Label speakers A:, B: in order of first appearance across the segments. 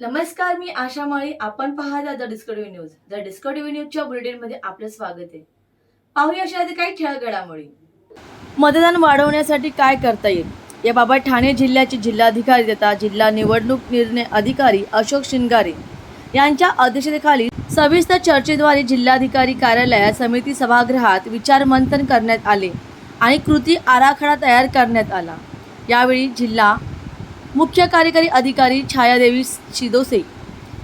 A: नमस्कार मी आशा माळी. आपण पाहता the discovery news. The discovery न्यूजच्या बुलेटिनमध्ये आपलं स्वागत आहे. पाहूया अशा आधी काही ठळक घडामोडी मतदान वाढवण्यासाठी काय करता येईल? याबाबत ठाणे जिल्ह्याचे जिल्हाधिकारी तथा जिल्हा निवडणूक निर्णय अधिकारी अशोक शिंगारे यांच्या अध्यक्षतेखाली सविस्तर चर्चेद्वारे जिल्हाधिकारी कार्यालयात समिती सभागृहात विचारमंथन करण्यात आले आणि कृती आराखडा तयार करण्यात आला. यावेळी जिल्हा मुख्य कार्यकारी अधिकारी छायादेवी शिदोसे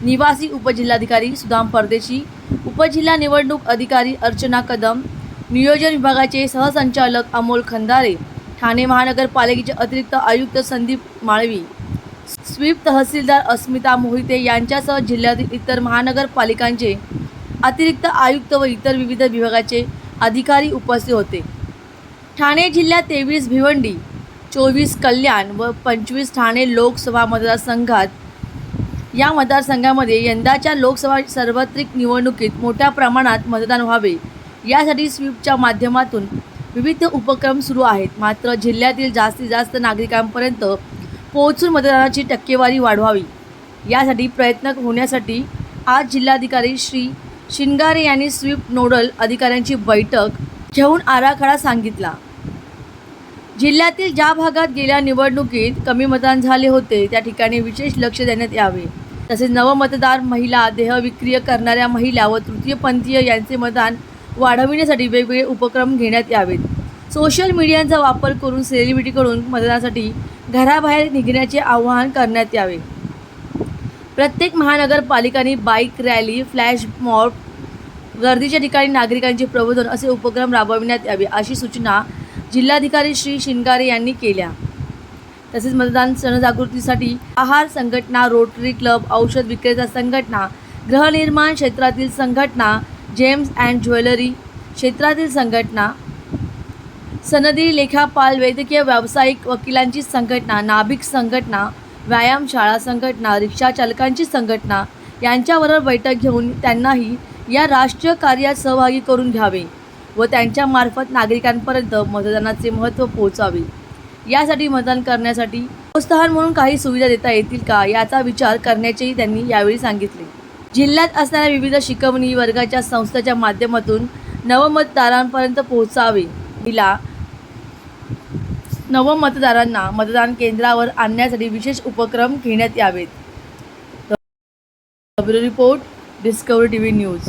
A: निवासी उपजिल्हाधिकारी सुदाम परदेशी उपजिल्हा निवडणूक अधिकारी अर्चना कदम नियोजन विभागाचे सहसंचालक अमोल खंदारे ठाणे महानगरपालिकेचे अतिरिक्त आयुक्त संदीप माळवी स्वीप तहसीलदार अस्मिता मोहिते यांच्यासह जिल्ह्यातील इतर महानगरपालिकांचे अतिरिक्त आयुक्त व इतर विविध विभागाचे अधिकारी उपस्थित होते. ठाणे जिल्ह्यात तेवीस भिवंडी चोवीस कल्याण व पंचवीस ठाणे लोकसभा मतदारसंघात. या मतदारसंघामध्ये यंदाच्या लोकसभा सार्वत्रिक निवडणुकीत मोठ्या प्रमाणात मतदान व्हावे. यासाठी स्वीपच्या माध्यमातून विविध उपक्रम सुरू आहेत. मात्र जिल्ह्यातील जास्तीत जास्त नागरिकांपर्यंत पोहोचून मतदानाची टक्केवारी वाढवावी. यासाठी प्रयत्न होण्यासाठी आज जिल्हाधिकारी श्री शिंगारे यांनी स्वीप नोडल अधिकाऱ्यांची बैठक घेऊन आराखडा सांगितला. जिल्ह्यातील ज्या भागात गेल्या निवडणुकीत कमी मतदान झाले होते त्या ठिकाणी विशेष लक्ष देण्यात यावे. तसेच नवमतदार महिला देहविक्रिय करणाऱ्या महिला व तृतीयपंथीय यांचे मतदान वाढविण्यासाठी वेगवेगळे उपक्रम घेण्यात यावेत. सोशल मीडियाचा वापर करून सेलिब्रिटीकडून मतदानासाठी घराबाहेर निघण्याचे आवाहन करण्यात यावे. प्रत्येक महानगरपालिकांनी बाईक रॅली फ्लॅश मॉब गर्दीच्या ठिकाणी नागरिकांचे प्रबोधन असे उपक्रम राबविण्यात यावे अशी सूचना जिल्हाधिकारी श्री शिंगारे यांनी केल्या. तसेच मतदान जनजागृतीसाठी आहार संघटना रोटरी क्लब औषध विक्रेता संघटना गृहनिर्माण क्षेत्रातील संघटना जेम्स अँड ज्वेलरी क्षेत्रातील संघटना सनदी लेखापाल वैद्यकीय व्यावसायिक वकिलांची संघटना नाभिक संघटना व्यायामशाळा संघटना रिक्षा चालकांची संघटना यांच्याबरोबर बैठक घेऊन त्यांनाही या राष्ट्रीय कार्यात सहभागी करून घ्यावे. व त्यांच्यामार्फत नागरिकांपर्यंत मतदानाचे महत्त्व पोहोचावे. यासाठी मतदान करण्यासाठी प्रोत्साहन म्हणून काही सुविधा देता येतील का याचा विचार करण्याचेही त्यांनी यावेळी सांगितले. जिल्ह्यात असणाऱ्या विविध शिकवणी वर्गाच्या संस्थेच्या माध्यमातून नवमतदारांपर्यंत पोहोचावे. तिला नवमतदारांना मतदान केंद्रावर आणण्यासाठी विशेष उपक्रम घेण्यात यावेत. Bureau report discovery T V news.